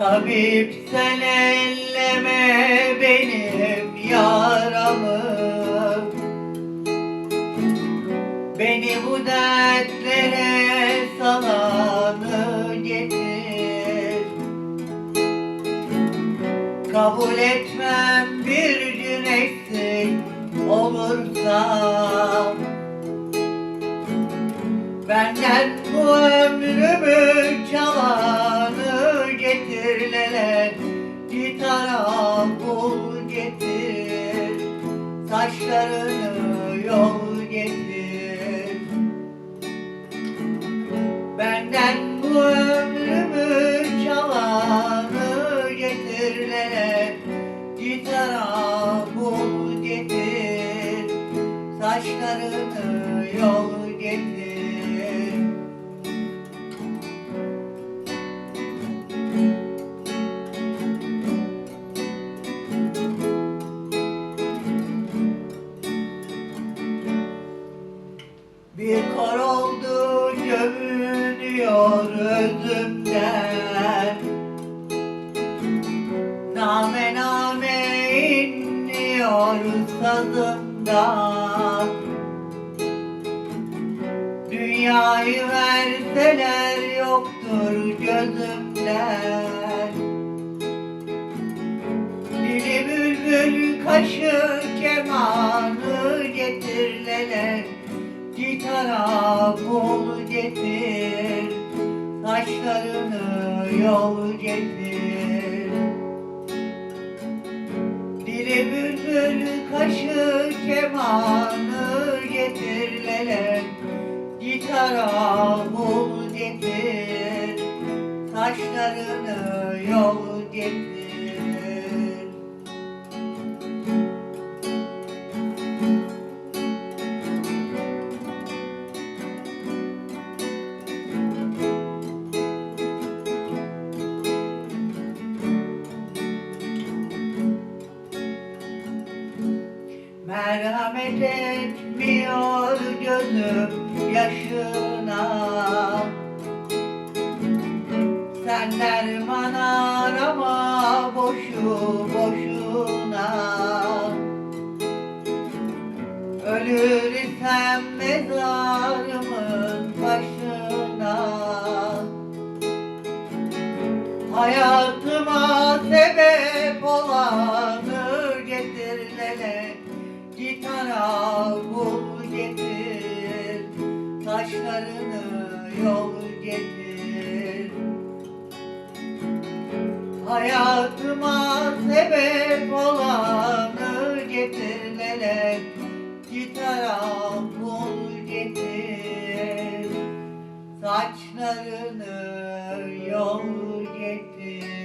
Tabip sen elleme benim yaramı. Beni bu dertlere salanı getir. Kabul etmem bir gün eksik olursa. Benden bu ömrümü getir. Saçlarını yol getir. Benden bu ömrümü çalanı getirlere Gitara bul getir. Saçlarını yol getir gömülüyor özümden Name name inliyor sazımdan Dünyayı verseler yoktur gözümden Dili bülbül kaşı kemanı getirleler Gitara bul getir Saçlarını yol getir. Dili bülbül kaşı kemanı getirleler Gitara bul getir. Saçlarını yol getir Merhamet etmiyor gözüm yaşına. Sen derman arama boşu boşuna. Ölürsem mezarımın başına. Hayatıma sebep olanı Taşlarını yol getir. Hayatıma sebep olanı getirlere Gitara bul getir. Saçlarını yol getir